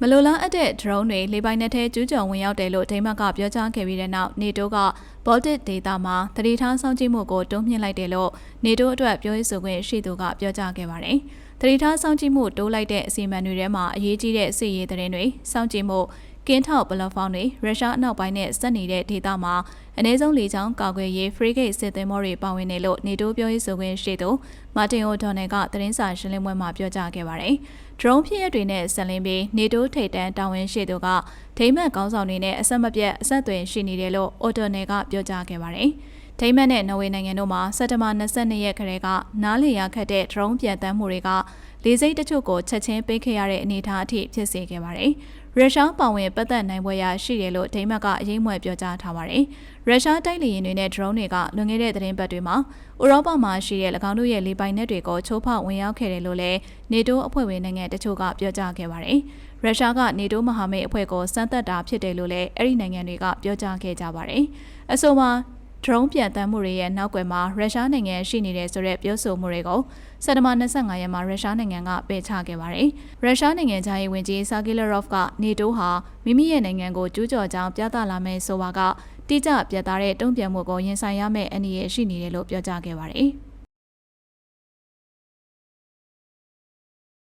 မလိုလားအပ်တဲ့ drone တွေလေပိုင်နက်ထဲကျူးကျော်ဝင်ရောက်တယ်လို့ဒိမတ်ကပြောကြားခဲ့ပြီးတဲ့နောက်နေတိုးက Baltic ဒေသမှာတတိထားစောင့်ကြည့်မှုကိုတိုးမြှင့်လိုက်တယ်လို့နေတိုးအတွက်ပြောရေးဆိုခွင့်ရှိသူကပြောကြားခဲ့ပါတယ်။တတိထားစောင့်ကြည့်မှုတိုးလိုက်တဲ့အစီအမံတွေထဲမှာအရေးကြီးတဲ့စစ်ရေးသတင်းတွေစောင့်ကြည့်မှု ကင်းထောက်ပလက်ဖောင်းတွေရုရှားအနောက်ပိုင်းနဲ့စက်နေတဲ့ဒေသမှာအ ਨੇ ဆုံးလေကြောင်းကာကွယ်ရေး frigate စစ်သင်္ဘောတွေပါဝင်နေလို့နေတိုးပြောရေးဆိုခွင့်ရှိသူမာတင်အိုဒေါ်နယ်ကသတင်းစာရှင်းလင်းပွဲမှာပြောကြားခဲ့ပါတယ်။ drone ဖြစ်ရတွေနဲ့ဆက်လင်းပြီးနေတိုးထိပ်တန်းတာဝန်ရှိသူကဒိမတ်ကောင်းဆောင်တွေနဲ့အဆက်မပြတ်အဆက်အသွယ်ရှိနေတယ်လို့အိုဒေါ်နယ်ကပြောကြားခဲ့ပါတယ်။ ဒိမတ်နဲ့နော်ဝေနိုင်ငံတို့မှာစက်တဘာ22ရက်ခရဲကနားလေရခတ်တဲ့ drone ပြန်တမ်းမှုတွေကလေစိတ်တချို့ကိုချက်ချင်းပေးခဲ့ရတဲ့အနေအထားအထိဖြစ်စေခဲ့ပါတယ်။ရုရှားပါဝင်ပတ်သက်နိုင်ပွဲရရှိတယ်လို့ဒိမတ်ကအရေးမွယ်ပြောကြားထားပါတယ်။ရုရှားတိုက်လေယာဉ်တွေနဲ့ drone တွေကလွန်ခဲ့တဲ့သတင်းပတ်တွေမှာဥရောပမှာရှိတဲ့၎င်းတို့ရဲ့လေပိုင်နက်တွေကိုချိုးဖောက်ဝင်ရောက်ခဲ့တယ်လို့လည်းနေတိုးအဖွဲ့ဝင်နိုင်ငံတချို့ကပြောကြားခဲ့ပါတယ်။ရုရှားကနေတိုးမဟာမိတ်အဖွဲ့ကိုစမ်းသပ်တာဖြစ်တယ်လို့လည်းအဲ့ဒီနိုင်ငံတွေကပြောကြားခဲ့ကြပါတယ်။အဆို မှာ drone ပြန်တမ်းမှုတွေရဲ့နောက်ွယ်မှာရုရှားနိုင်ငံရှိနေတဲ့ဆိုတဲ့ပြောဆိုမှုတွေကိုစက်တဘာ25ရက်မှာရုရှားနိုင်ငံကပယ်ချခဲ့ပါတယ်။ရုရှားနိုင်ငံသားရေးဝန်ကြီးဆာဂီလာရော့ဖ်ကနေတိုးဟာမိမိရဲ့နိုင်ငံကိုကျူးကျော်ကြောင်းပြသလာမယ်ဆိုပါကတိကျပြတ်သားတဲ့တုံ့ပြန်မှုကိုရင်ဆိုင်ရမယ့်အနေအရှိနေတယ်လို့ပြောကြားခဲ့ပါတယ်။